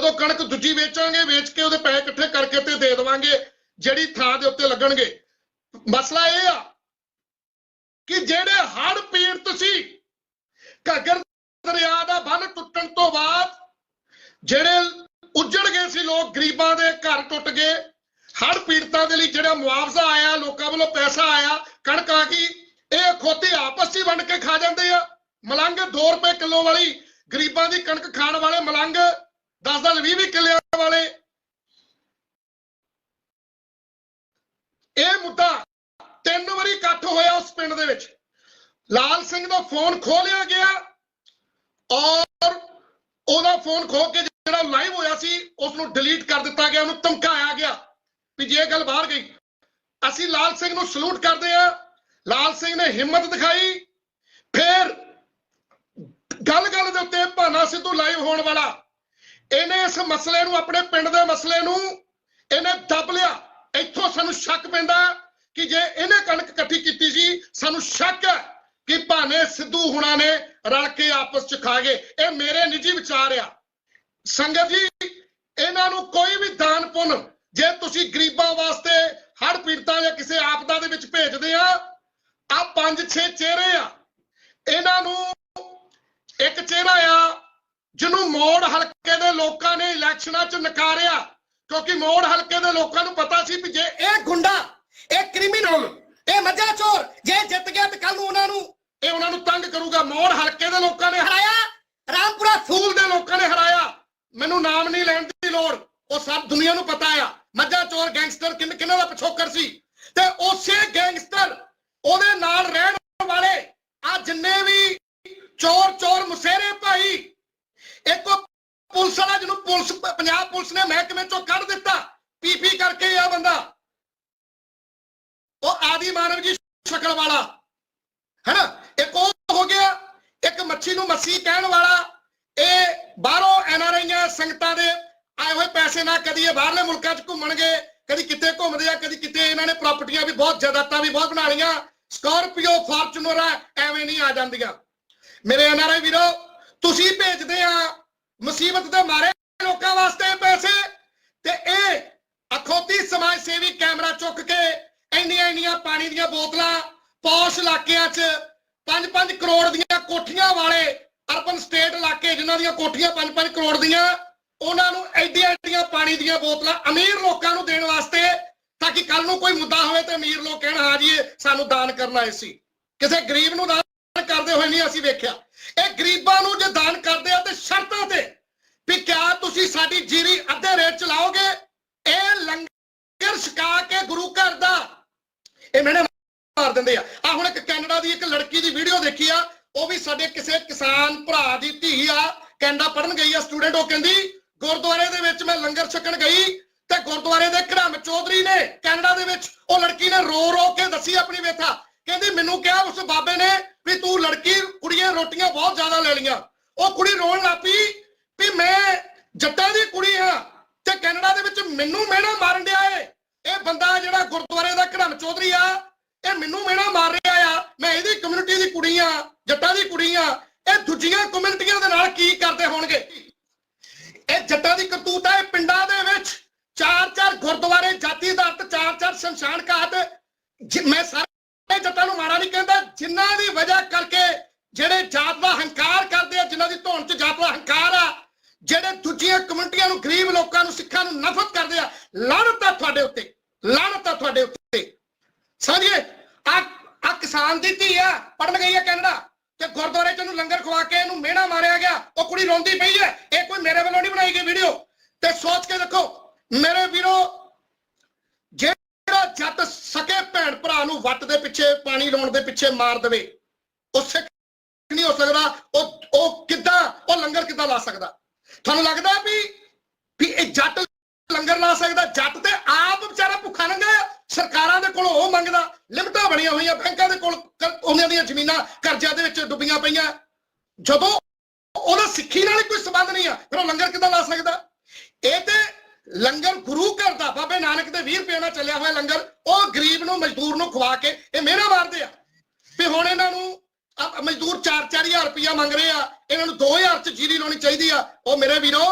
ਜਦੋਂ ਕਣਕ ਦੂਜੀ ਵੇਚਾਂਗੇ, ਵੇਚ ਕੇ ਉਹਦੇ ਪੈਸੇ ਇਕੱਠੇ ਕਰਕੇ ਤੇ ਦੇ ਦੇਵਾਂਗੇ, ਜਿਹੜੀ ਥਾਂ ਦੇ ਉੱਤੇ ਲੱਗਣਗੇ। ਮਸਲਾ ਇਹ ਆ ਕਿ ਜਿਹੜੇ ਹੜ ਪੀੜਤ ਸੀ, ਘੱਗਰ ਦਰਿਆ ਦਾ ਬੰਨ ਟੁੱਟਣ ਤੋਂ ਬਾਅਦ ਜਿਹੜੇ ਉੱਜੜ ਗਏ ਸੀ ਲੋਕ, ਗਰੀਬਾਂ ਦੇ ਘਰ ਟੁੱਟ ਗਏ। ਹੜ੍ਹ ਪੀੜਤਾਂ ਦੇ ਲਈ ਜਿਹੜਾ ਮੁਆਵਜ਼ਾ ਆਇਆ, ਲੋਕਾਂ ਵੱਲੋਂ ਪੈਸਾ ਆਇਆ, ਕਣਕ ਆ ਗਈ, ਇਹ ਖੋਤੇ ਆਪਸ 'ਚ ਵੰਡ ਕੇ ਖਾ ਜਾਂਦੇ ਆ। ਮਲੰਗ 2 ਰੁਪਏ ਕਿਲੋ ਵਾਲੀ ਗਰੀਬਾਂ ਦੀ ਕਣਕ ਖਾਣ ਵਾਲੇ ਮਲੰਗ 10-10 20-20 ਕਿੱਲਿਆਂ ਵਾਲੇ। ਇਹ ਮੁੱਦਾ ਤਿੰਨ ਵਾਰੀ ਇਕੱਠ ਹੋਇਆ ਉਸ ਪਿੰਡ ਦੇ ਵਿੱਚ। ਲਾਲ ਸਿੰਘ ਦਾ ਫੋਨ ਖੋਲਿਆ ਗਿਆ ਔਰ ਉਹਦਾ ਫੋਨ ਖੋ ਕੇ ਜਿਹੜਾ ਲਾਈਵ ਹੋਇਆ ਸੀ ਉਸ ਨੂੰ ਡਿਲੀਟ ਕਰ ਦਿੱਤਾ ਗਿਆ, ਉਹਨੂੰ ਧਮਕਾਇਆ ਗਿਆ ਵੀ ਜੇ ਗੱਲ ਬਾਹਰ ਗਈ। ਅਸੀਂ ਲਾਲ ਸਿੰਘ ਨੂੰ ਸਲੂਟ ਕਰਦੇ ਆ ਲਾਲ ਸਿੰਘ ਨੇ ਹਿੰਮਤ ਦਿਖਾਈ। ਫਿਰ ਗੱਲ ਗੱਲ ਦੇ ਉੱਤੇ ਭਾਨਾ ਸਿੱਧੂ ਲਾਈਵ ਹੋਣ ਵਾਲਾ ਇਹਨੇ ਇਸ ਮਸਲੇ ਨੂੰ, ਆਪਣੇ ਪਿੰਡ ਦੇ ਮਸਲੇ ਨੂੰ, ਇਹਨੇ ਦੱਬ ਲਿਆ। ਇੱਥੋਂ ਸਾਨੂੰ ਸ਼ੱਕ ਪੈਂਦਾ ਕਿ ਜੇ ਇਹਨੇ ਕਣਕ ਇਕੱਠੀ ਕੀਤੀ ਸੀ, ਸਾਨੂੰ ਸ਼ੱਕ ਹੈ ਕਿ ਭਾਨੇ ਸਿੱਧੂ ਹੁਣਾਂ ਨੇ ਰਲ ਕੇ ਆਪਸ ਚ ਖਾ ਗਏ। ਇਹ ਮੇਰੇ ਨਿੱਜੀ ਵਿਚਾਰ ਆ। ਸੰਗਤ ਜੀ, ਇਹਨਾਂ ਨੂੰ ਕੋਈ ਵੀ ਦਾਨ ਪੁੰਨ, ਜੇ ਤੁਸੀਂ ਗਰੀਬਾਂ ਵਾਸਤੇ ਹੜ ਪੀੜਤਾਂ ਜਾਂ ਕਿਸੇ ਆਪਦਾ ਦੇ ਵਿੱਚ ਭੇਜਦੇ ਆ ਆ ਪੰਜ ਛੇ ਚਿਹਰੇ ਆ। ਇਹਨਾਂ ਨੂੰ ਇੱਕ ਚਿਹਰਾ ਆ ਜਿਹਨੂੰ ਮੋੜ ਹਲਕੇ ਦੇ ਲੋਕਾਂ ਨੇ ਇਲੈਕਸ਼ਨਾਂ 'ਚ ਨਕਾਰਿਆ, ਕਿਉਂਕਿ ਮੋੜ ਹਲਕੇ ਦੇ ਲੋਕਾਂ ਨੂੰ ਪਤਾ ਸੀ ਵੀ ਜੇ ਇਹ ਗੁੰਡਾ, ਇਹ ਕ੍ਰਿਮੀਨਲ, ਇਹ ਮੱਝਾ ਚੋਰ, ਜੇ ਜਿੱਤ ਗਿਆ ਤੇ ਕੱਲ ਨੂੰ ਉਹਨਾਂ ਨੂੰ ਇਹ ਉਹਨਾਂ ਨੂੰ ਤੰਗ ਕਰੂਗਾ। ਮੋੜ ਹਲਕੇ ਦੇ ਲੋਕਾਂ ਨੇ ਹਰਾਇਆ, ਰਾਮਪੁਰਾ ਫੂਲ ਦੇ ਲੋਕਾਂ ਨੇ ਹਰਾਇਆ। ਮੈਨੂੰ ਨਾਮ ਨਹੀਂ ਲੈਣ ਦੀ ਲੋੜ, ਉਹ ਸਭ ਦੁਨੀਆ ਨੂੰ ਪਤਾ ਆ। ਮੱਝਾ ਚੋਰ, ਗੈਂਗਸਟਰ ਕਿੰਨ, ਕਿੰਨਾਂ ਦਾ ਪਿਛੋਕਰ ਸੀ? ਤੇ ਉਸੇ ਗੈਂਗਸਟਰ, ਉਹਦੇ ਨਾਲ ਰਹਿਣ ਵਾਲੇ ਆ ਜਿੰਨੇ ਵੀ ਚੋਰ ਚੋਰ ਮੁਸੇਰੇ ਭਾਈ ਇੱਕ ਉਹ ਪੁਲਿਸ ਵਾਲਾ ਜਿਹਨੂੰ ਪੁਲਿਸ ਪੰਜਾਬ ਪੁਲਿਸ ਨੇ ਮਹਿਕਮੇ ਚੋਂ ਕੱਢ ਦਿੱਤਾ, ਪੀਪੀ ਕਰਕੇ ਆ ਬੰਦਾ। ਉਹ ਆਦੀ ਮਾਨਵ ਜੀ ਸ਼ਕਲ ਵਾਲਾ, ਹੈਨਾ? ਇੱਕ ਉਹ ਹੋ ਗਿਆ, ਇੱਕ ਮੱਛੀ ਨੂੰ ਮੱਛੀ ਕਹਿਣ ਵਾਲਾ। ਇਹ ਬਾਹਰੋਂ ਐਨਆਰਆਈਆਂ ਸੰਗਤਾਂ ਦੇ ਆਏ ਹੋਏ ਪੈਸੇ ਨਾਲ ਕਦੀ ਇਹ ਬਾਹਰਲੇ ਮੁਲਕਾਂ 'ਚ ਘੁੰਮਣਗੇ ਕਦੀ ਕਿਤੇ ਘੁੰਮਦੇ ਆ, ਕਦੀ ਕਿਤੇ ਇਹਨਾਂ ਨੇ ਪ੍ਰਾਪਰਟੀਆਂ ਵੀ ਬਹੁਤ ਜਾਇਦਾਦਾਂ ਵੀ ਬਹੁਤ ਬਣਾ ਲਈਆਂ। ਸਕਾਰਪੀਓ ਫਾਰਚੂਨਰ ਐਵੇਂ ਨਹੀਂ ਆ ਜਾਂਦੀਆਂ। ਮੇਰੇ ਐਨਆਰਆਈ ਵੀਰੋ ਤੁਸੀਂ ਭੇਜਦੇ ਆ ਮੁਸੀਬਤ ਦੇ ਮਾਰੇ ਲੋਕਾਂ ਵਾਸਤੇ ਪੈਸੇ ਤੇ ਇਹ ਅਖੌਤੀ ਸਮਾਜ ਸੇਵੀ ਕੈਮਰਾ ਚੁੱਕ ਕੇ ਇੰਨੀਆਂ ਇੰਨੀਆਂ ਪਾਣੀ ਦੀਆਂ ਬੋਤਲਾਂ ਪੌਸ਼ ਇਲਾਕਿਆਂ 'ਚ 5-5 ਕਰੋੜ ਦੀਆਂ ਕੋਠੀਆਂ ਵਾਲੇ ਅਰਬਨ ਸਟੇਟ ਇਲਾਕੇ ਜਿਨ੍ਹਾਂ ਦੀਆਂ ਕੋਠੀਆਂ 5-5 ਕਰੋੜ ਦੀਆਂ, ਉਹਨਾਂ ਨੂੰ ਐਡੀਆਂ ਐਡੀਆਂ ਪਾਣੀ ਦੀਆਂ ਬੋਤਲਾਂ ਅਮੀਰ ਲੋਕਾਂ ਨੂੰ ਦੇਣ ਵਾਸਤੇ ਤਾਂ ਕਿ ਕੱਲ ਨੂੰ ਕੋਈ ਮੁੱਦਾ ਹੋਵੇ ਤੇ ਅਮੀਰ ਲੋਕ ਕਹਿਣ, ਹਾਂ ਜੀ ਸਾਨੂੰ ਦਾਨ ਕਰਨਾ ਆਏ ਸੀ। ਕਿਸੇ ਗਰੀਬ ਨੂੰ ਦਾਨ ਕਰਦੇ ਹੋਏ ਨਹੀਂ ਅਸੀਂ ਵੇਖਿਆ। ਇਹ ਗਰੀਬਾਂ ਨੂੰ ਜੇ ਦਾਨ ਕਰਦੇ ਆ ਤੇ ਸ਼ਰਤਾਂ ਤੇ ਵੀ ਕਿਆ ਤੁਸੀਂ ਸਾਡੀ ਜੀਰੀ ਅੱਧੇ ਰੇਟ ਚਲਾਓਗੇ? ਇਹ ਲੰਗਰ ਛਕਾ ਕੇ ਗੁਰੂ ਘਰ ਦਾ। ਇਹ ਮੈਨੇ ਮਾਰ ਦਿੰਦੇ ਆ। ਆ ਹੁਣ ਇੱਕ ਕੈਨੇਡਾ ਦੀ ਇੱਕ ਲੜਕੀ ਦੀ ਵੀਡੀਓ ਦੇਖੀ ਆ। ਉਹ ਵੀ ਸਾਡੇ ਕਿਸੇ ਕਿਸਾਨ ਭਰਾ ਦੀ ਧੀ ਆ। ਕੈਨੇਡਾ ਪੜਨ ਗਈ ਆ ਸਟੂਡੈਂਟ। ਉਹ ਕਹਿੰਦੀ, ਗੁਰਦੁਆਰੇ ਦੇ ਵਿੱਚ ਮੈਂ ਲੰਗਰ ਛਕਣ ਗਈ ਤੇ ਗੁਰਦੁਆਰੇ ਦੇ ਘਰਮ ਚੌਧਰੀ ਨੇ ਕੈਨੇਡਾ ਦੇ ਵਿੱਚ ਉਹ ਲੜਕੀ ਨੇ ਰੋ ਰੋ ਕੇ ਦੱਸੀ ਆਪਣੀ ਵੇਥਾ। ਕਹਿੰਦੀ, ਮੈਨੂੰ ਕਿਹਾ ਉਸ ਬਾਬੇ ਨੇ ਵੀ ਤੂੰ ਲੜਕੀ ਕੁੜੀਆਂ ਰੋਟੀਆਂ ਬਹੁਤ ਜ਼ਿਆਦਾ ਲੈ ਲੀਆਂ ਉਹ ਕੁੜੀ ਰੋਣ ਲੱਪੀ ਵੀ ਮੈਂ ਜੱਟਾਂ ਦੀ ਕੁੜੀ ਹਾਂ ਤੇ ਕੈਨੇਡਾ ਦੇ ਵਿੱਚ ਮੈਨੂੰ ਮਿਹਣਾ ਮਾਰਨ ਡਿਆ ਏ। ਇਹ ਬੰਦਾ ਜਿਹੜਾ ਗੁਰਦੁਆਰੇ ਦਾ ਘੜਮ ਚੌਧਰੀ ਆ, ਇਹ ਮੈਨੂੰ ਮਿਹਣਾ ਮਾਰ ਰਿਹਾ ਆ। ਮੈਂ ਇਹਦੀ ਕਮਿਊਨਿਟੀ ਦੀ ਕੁੜੀ ਆ ਜੱਟਾਂ ਦੀ ਕੁੜੀ ਆ ਇਹ ਦੂਜੀਆਂ ਕਮਿਊਨਿਟੀਆਂ ਦੇ ਨਾਲ ਕੀ ਕਰਦੇ ਹੋਣਗੇ? ਇਹ ਜੱਟਾਂ ਦੀ ਕਰਤੂਤ ਹੈ ਇਹ ਪਿੰਡਾਂ ਦੇ ਵਿੱਚ ਚਾਰ ਚਾਰ ਗੁਰਦੁਆਰੇ, ਜਾਤੀ ਆਧਾਰਿਤ ਚਾਰ ਚਾਰ ਸ਼ਮਸ਼ਾਨ ਘਾਟ। ਮੈਂ ਸਾਰੇ ਜੱਟਾਂ ਨੂੰ ਮਾਰਾ ਨਹੀਂ ਕਹਿੰਦਾ ਜਿਨ੍ਹਾਂ ਦੀ ਵਜ੍ਹਾ ਕਰਕੇ ਜਿਹੜੇ ਜਾਤ ਦਾ ਹੰਕਾਰ ਕਰਦੇ ਆ, ਜਿਨ੍ਹਾਂ ਦੀ ਧੌਣ 'ਚ ਜਾਤ ਦਾ ਹੰਕਾਰ ਆ, ਜਿਹੜੇ ਦੂਜੀਆਂ ਕਮਿਊਨਿਟੀਆਂ ਨੂੰ ਗਰੀਬ ਲੋਕਾਂ ਨੂੰ, ਸਿੱਖਾਂ ਨੂੰ ਨਫ਼ਰਤ ਕਰਦੇ ਆ, ਲਾਹਨਤ ਆ ਤੁਹਾਡੇ ਉੱਤੇ, ਲਾਹਨਤ ਆ ਤੁਹਾਡੇ ਉੱਤੇ। ਸਮਝਿਏ ਆ ਆ ਕਿਸਾਨ ਦੀ ਧੀ ਆ ਪੜਨ ਗਈ ਆ ਕੈਨੇਡਾ, ਤੇ ਗੁਰਦੁਆਰੇ ਚ ਉਹਨੂੰ ਲੰਗਰ ਖਵਾ ਕੇ ਇਹਨੂੰ ਮਿਹਣਾ ਮਾਰਿਆ ਗਿਆ, ਉਹ ਕੁੜੀ ਰੋਂਦੀ ਪਈ ਹੈ, ਇਹ ਕੋਈ ਮੇਰੇ ਵੱਲੋਂ ਨਹੀਂ ਬਣਾਈ ਗਈ ਵੀਡੀਓ ਤੇ ਸੋਚ ਕੇ ਦੇਖੋ, ਮੇਰੇ ਵੀਰੋ, ਜਿਹੜਾ ਜੱਟ ਸਕੇ ਭੈਣ ਭਰਾ ਨੂੰ ਵੱਟ ਦੇ ਪਿੱਛੇ, ਪਾਣੀ ਲਾਉਣ ਦੇ ਪਿੱਛੇ ਮਾਰ ਦੇਵੇ, ਉਹ ਸਿੱਖ ਸਕਦਾ, ਉਹ ਉਹ ਕਿੱਦਾਂ, ਉਹ ਲੰਗਰ ਕਿੱਦਾਂ ਲਾ ਸਕਦਾ? ਤੁਹਾਨੂੰ ਲੱਗਦਾ ਵੀ ਵੀ ਇਹ ਜੱਟ ਲੰਗਰ ਲਾ ਸਕਦਾ? ਜੱਟ ਤੇ ਆਪ ਵਿਚਾਰਾ ਭੁੱਖਾ ਨੰਗਾ ਸਰਕਾਰਾਂ ਦੇ ਕੋਲ ਉਹ ਮੰਗਦਾ, ਲਿਮਟਾਂ ਬਣੀਆਂ ਹੋਈਆਂ, ਬੈਂਕਾਂ ਦੇ ਕੋਲ ਉਹਨਾਂ ਦੀਆਂ ਜ਼ਮੀਨਾਂ ਕਰਜ਼ਿਆਂ ਦੇ ਵਿੱਚ ਡੁੱਬੀਆਂ ਪਈਆਂ। ਜਦੋਂ ਉਹਦਾ ਸਿੱਖੀ ਨਾਲ ਕੋਈ ਸੰਬੰਧ ਨਹੀਂ ਆ, ਫਿਰ ਉਹ ਲੰਗਰ ਕਿੱਦਾਂ ਲਾ ਸਕਦਾ? ਇਹ ਤੇ ਲੰਗਰ ਗੁਰੂ ਘਰ ਦਾ, ਬਾਬੇ ਨਾਨਕ ਦੇ 20 ਰੁਪਏ ਨਾਲ ਚੱਲਿਆ ਹੋਇਆ ਲੰਗਰ, ਉਹ ਗਰੀਬ ਨੂੰ, ਮਜ਼ਦੂਰ ਨੂੰ ਖਵਾ ਕੇ, ਇਹ ਮੇਰਾ ਮਾਰਦੇ ਆ ਵੀ ਹੁਣ ਇਹਨਾਂ ਨੂੰ ਆ ਮਜ਼ਦੂਰ 4-4000 ਰੁਪਇਆ ਮੰਗ ਰਹੇ ਆ, ਇਹਨਾਂ ਨੂੰ 2000 ਚ ਜੀਰੀ ਲਾਉਣੀ ਚਾਹੀਦੀ ਆ। ਉਹ ਮੇਰੇ ਵੀਰੋ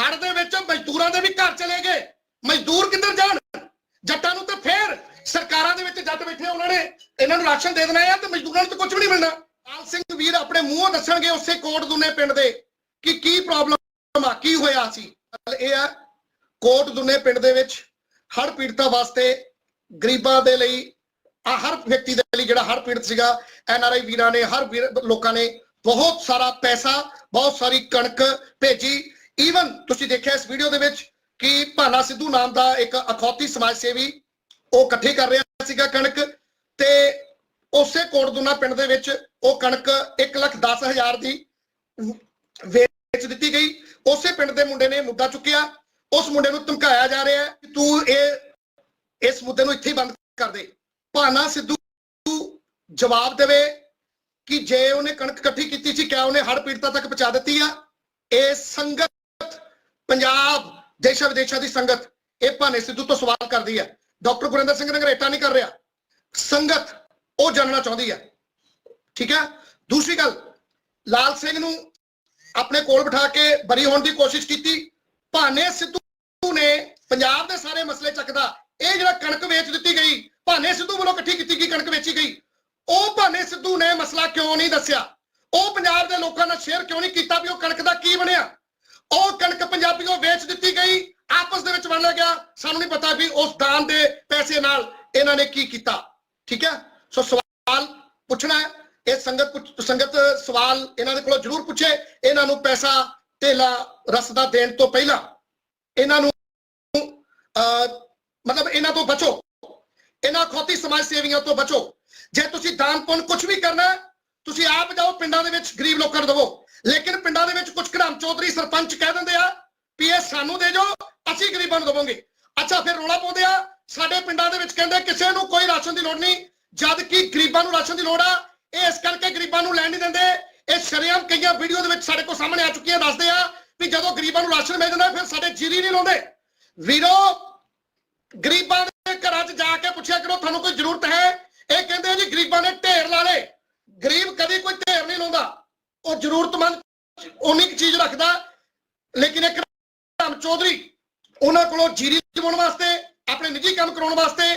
ਹੜ ਦੇ ਵਿੱਚ ਮਜ਼ਦੂਰਾਂ ਦੇ ਵੀ ਘਰ ਚਲੇ ਗਏ। ਮਜ਼ਦੂਰ ਕਿੱਧਰ ਜਾਣ? ਜੱਟਾਂ ਨੂੰ ਤਾਂ ਫੇਰ ਸਰਕਾਰਾਂ ਦੇ ਵਿੱਚ ਜੱਟ ਬੈਠੇ ਉਹਨਾਂ ਨੇ। ਇਹਨਾਂ ਨੂੰ ਰਾਸ਼ਨ ਦੇ ਦੇਣਾ ਆ ਤੇ ਮਜ਼ਦੂਰਾਂ ਨੂੰ ਤਾਂ ਕੁਝ ਵੀ ਨਹੀਂ ਮਿਲਣਾ। ਲਾਲ ਸਿੰਘ ਵੀਰ ਆਪਣੇ ਮੂੰਹੋਂ ਦੱਸਣਗੇ ਉਸੇ ਕੋਟ ਦੁਨੇ ਪਿੰਡ ਦੇ ਕਿ ਕੀ ਪ੍ਰੋਬਲਮ ਆ, ਕੀ ਹੋਇਆ ਸੀ। ਗੱਲ ਇਹ ਆ, ਕੋਟ ਦੁਨੇ ਪਿੰਡ ਦੇ ਵਿੱਚ ਹੜ ਪੀੜਤਾਂ ਵਾਸਤੇ ਗਰੀਬਾਂ ਦੇ ਲਈ ਹਰ ਵਿਅਕਤੀ ਦੇ ਲਈ ਜਿਹੜਾ ਹਰ ਪੀੜਤ ਸੀਗਾ, ਐਨ ਆਰ ਆਈ ਵੀਰਾਂ ਨੇ, ਹਰ ਵੀਰ ਲੋਕਾਂ ਨੇ ਬਹੁਤ ਸਾਰਾ ਪੈਸਾ, ਬਹੁਤ ਸਾਰੀ ਕਣਕ ਭੇਜੀ। ਈਵਨ ਤੁਸੀਂ ਦੇਖਿਆ ਇਸ ਵੀਡੀਓ ਦੇ ਵਿੱਚ ਕਿ ਭਾਨਾ ਸਿੱਧੂ ਨਾਮ ਦਾ ਇੱਕ ਅਖੌਤੀ ਸਮਾਜ ਸੇਵੀ ਉਹ ਇਕੱਠੇ ਕਰ ਰਿਹਾ ਸੀਗਾ ਕਣਕ ਤੇ ਉਸੇ ਕੋਟਦੁਨਾ ਪਿੰਡ ਦੇ ਵਿੱਚ ਉਹ ਕਣਕ 1 ਲੱਖ 10 ਹਜ਼ਾਰ ਦੀ ਵੇਚ ਦਿੱਤੀ ਗਈ। ਉਸੇ ਪਿੰਡ ਦੇ ਮੁੰਡੇ ਨੇ ਮੁੱਦਾ ਚੁੱਕਿਆ। ਉਸ ਮੁੰਡੇ ਨੂੰ ਧਮਕਾਇਆ ਜਾ ਰਿਹਾ ਹੈ ਕਿ ਤੂੰ ਇਹ, ਇਸ ਮੁੱਦੇ ਨੂੰ ਇੱਥੇ ਹੀ ਬੰਦ ਕਰ ਦੇ। ਭਾਨਾ ਸਿੱਧੂ ਜਵਾਬ ਦੇਵੇ। ਕਿ ਜੇ ਉਹਨੇ ਕਣਕ ਇਕੱਠੀ ਕੀਤੀ ਸੀ, ਕਿਆ ਉਹਨੇ ਹੜ ਪੀੜਤਾਂ ਤੱਕ ਪਹੁੰਚਾ ਦਿੱਤੀ ਆ? ਇਹ ਸੰਗਤ, ਪੰਜਾਬ, ਦੇਸ਼ਾਂ ਵਿਦੇਸ਼ਾਂ ਦੀ ਸੰਗਤ, ਇਹ ਭਾਨੇ ਸਿੱਧੂ ਤੋਂ ਸਵਾਲ ਕਰਦੀ ਹੈ ਡਾਕਟਰ ਗੁਰਿੰਦਰ ਸਿੰਘ ਨਗਰੇਟਾ ਨਹੀਂ ਕਰ ਰਿਹਾ। ਸੰਗਤ, ਉਹ ਜਾਣਨਾ ਚਾਹੁੰਦੀ ਹੈ ਠੀਕ ਹੈ ਦੂਸਰੀ ਗੱਲ, ਲਾਲ ਸਿੰਘ ਨੂੰ ਆਪਣੇ ਕੋਲ ਬਿਠਾ ਕੇ ਬਰੀ ਹੋਣ ਦੀ ਕੋਸ਼ਿਸ਼ ਕੀਤੀ। ਭਾਨੇ ਸਿੱਧੂ ਨੇ ਪੰਜਾਬ ਦੇ ਸਾਰੇ ਮਸਲੇ ਚੱਕਦਾ। ਇਹ ਜਿਹੜਾ ਕਣਕ ਵੇਚ ਦਿੱਤੀ ਗਈ, ਭਾਨੇ ਸਿੱਧੂ ਵੱਲੋਂ ਇਕੱਠੀ ਕੀਤੀ ਗਈ, ਕਣਕ ਵੇਚੀ ਗਈ। ਉਹ ਭਾਨੇ ਸਿੱਧੂ ਨੇ ਮਸਲਾ ਕਿਉਂ ਨਹੀਂ ਦੱਸਿਆ? ਉਹ ਪੰਜਾਬ ਦੇ ਲੋਕਾਂ ਨਾਲ ਸ਼ੇਅਰ ਕਿਉਂ ਨਹੀਂ ਕੀਤਾ ਵੀ ਉਹ ਕਣਕ ਦਾ ਕੀ ਬਣਿਆ? ਉਹ ਕਣਕ ਪੰਜਾਬੀਓ ਵੇਚ ਦਿੱਤੀ ਗਈ ਆਪਸ ਦੇ ਵਿੱਚ ਵੰਡ ਗਿਆ। ਸਾਨੂੰ ਨਹੀਂ ਪਤਾ ਵੀ ਉਸ ਦਾਨ ਦੇ ਪੈਸੇ ਨਾਲ ਇਹਨਾਂ ਨੇ ਕੀ ਕੀਤਾ। ਠੀਕ ਹੈ? ਸੋ ਸਵਾਲ ਪੁੱਛਣਾ ਹੈ। ਇਹ ਸੰਗਤ ਪੁੱਛ- ਸੰਗਤ ਸਵਾਲ ਇਹਨਾਂ ਦੇ ਕੋਲੋਂ ਜ਼ਰੂਰ ਪੁੱਛੇ। ਇਹਨਾਂ ਨੂੰ ਪੈਸਾ ਧੇਲਾ ਰਸਦਾ ਦੇਣ ਤੋਂ ਪਹਿਲਾਂ ਇਹਨਾਂ ਨੂੰ ਅਹ, ਮਤਲਬ ਇਹਨਾਂ ਤੋਂ ਬਚੋ। ਇਹਨਾਂ ਖੋਤੀ ਸਮਾਜ ਸੇਵੀਆਂ ਤੋਂ ਬਚੋ। ਜੇ ਤੁਸੀਂ ਦਾਨ ਪੁੰਨ ਕੁਝ ਵੀ ਕਰਨਾ ਤੁਸੀਂ ਆਪ ਜਾਓ, ਪਿੰਡਾਂ ਦੇ ਵਿੱਚ ਗਰੀਬ ਲੋਕਾਂ ਨੂੰ ਦਵੋ। ਲੇਕਿਨ ਪਿੰਡਾਂ ਦੇ ਵਿੱਚ ਕੁਝ ਘੜਾਮ ਚੌਧਰੀ ਸਰਪੰਚ ਕਹਿ ਦਿੰਦੇ ਆ ਵੀ ਇਹ ਸਾਨੂੰ ਦੇ ਜੋ ਅਸੀਂ ਗਰੀਬਾਂ ਨੂੰ ਦਵਾਂਗੇ। ਅੱਛਾ, ਫਿਰ ਰੋਲਾ ਪਾਉਂਦੇ ਆ, ਸਾਡੇ ਪਿੰਡਾਂ ਦੇ ਵਿੱਚ ਕਹਿੰਦੇ ਕਿਸੇ ਨੂੰ ਕੋਈ ਰਾਸ਼ਨ ਦੀ ਲੋੜ ਨਹੀਂ, ਜਦ ਕਿ ਗਰੀਬਾਂ ਨੂੰ ਰਾਸ਼ਨ ਦੀ ਲੋੜ ਆ। ਇਹ ਇਸ ਕਰਕੇ ਗਰੀਬਾਂ ਨੂੰ ਲੈਣ ਨਹੀਂ ਦਿੰਦੇ। ਇਹ ਸ਼ਰੇਆਮ ਕਈਆਂ ਵੀਡੀਓ ਦੇ ਵਿੱਚ ਸਾਡੇ ਕੋਲ ਸਾਹਮਣੇ ਆ ਚੁੱਕੀਆਂ ਦੱਸਦੇ ਆ ਵੀ ਜਦੋਂ ਗਰੀਬਾਂ ਨੂੰ ਰਾਸ਼ਨ ਮਿਲ ਜਾਂਦਾ, ਫਿਰ ਸਾਡੇ ਜੀਰੀ ਨਹੀਂ ਲਾਉਂਦੇ। ਵੀਰੋ, ਗਰੀਬਾਂ ਦੇ ਘਰਾਂ 'ਚ ਜਾ ਕੇ ਪੁੱਛਿਆ ਕਰੋ, ਤੁਹਾਨੂੰ ਕੋਈ ਜ਼ਰੂਰਤ ਹੈ? ਇਹ ਕਹਿੰਦੇ ਜੀ ਗਰੀਬਾਂ ਨੇ ਢੇਰ ਲਾ ਲਏ। ਗਰੀਬ ਕਦੀ ਕੋਈ ਢੇਰ ਨਹੀਂ ਲਾਉਂਦਾ। ਉਹ ਜ਼ਰੂਰਤਮੰਦ ਉਨੀ ਚੀਜ਼ ਰੱਖਦਾ, ਲੇਕਿਨ ਇੱਕ ਰਾਮ ਚੌਧਰੀ, ਉਹਨਾਂ ਕੋਲੋਂ ਜੀਰੀ ਦਿਵਾਉਣ ਵਾਸਤੇ, ਆਪਣੇ ਨਿੱਜੀ ਕੰਮ ਕਰਾਉਣ ਵਾਸਤੇ,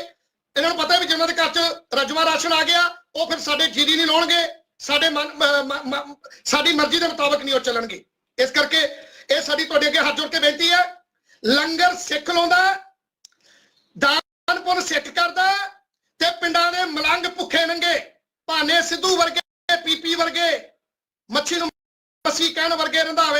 ਇਹਨਾਂ ਨੂੰ ਪਤਾ ਵੀ ਜਿਨ੍ਹਾਂ ਦੇ ਘਰ 'ਚ ਰਜਵਾ ਰਾਸ਼ਨ ਆ ਗਿਆ, ਉਹ ਫਿਰ ਸਾਡੇ ਜੀਰੀ ਨਹੀਂ ਲਾਉਣਗੇ, ਸਾਡੇ ਮਨ- ਸਾਡੀ ਮਰਜ਼ੀ ਦੇ ਮੁਤਾਬਕ ਨਹੀਂ ਉਹ ਚੱਲਣਗੇ। ਇਸ ਕਰਕੇ ਇਹ ਸਾਡੀ ਤੁਹਾਡੇ ਅੱਗੇ ਹੱਥ ਜੋੜ ਕੇ ਬੇਨਤੀ ਹੈ, ਲੰਗਰ ਸਿੱਖ ਲਾਉਂਦਾ, ਦਾਨ ਪੁੰਨ ਸਿੱਖ ਕਰਦਾ ਤੇ ਪਿੰਡਾਂ ਦੇ ਮਲੰਗ ਭੁੱਖੇ ਨੰਗੇ ਭਾਨੇ ਸਿੱਧੂ ਵਰਗੇ ਪੀਪੀ ਵਰਗੇ ਮੱਛੀ ਨੂੰ ਮੱਛੀ ਕਹਿਣ ਵਰਗੇ ਰੰਧਾਵੇ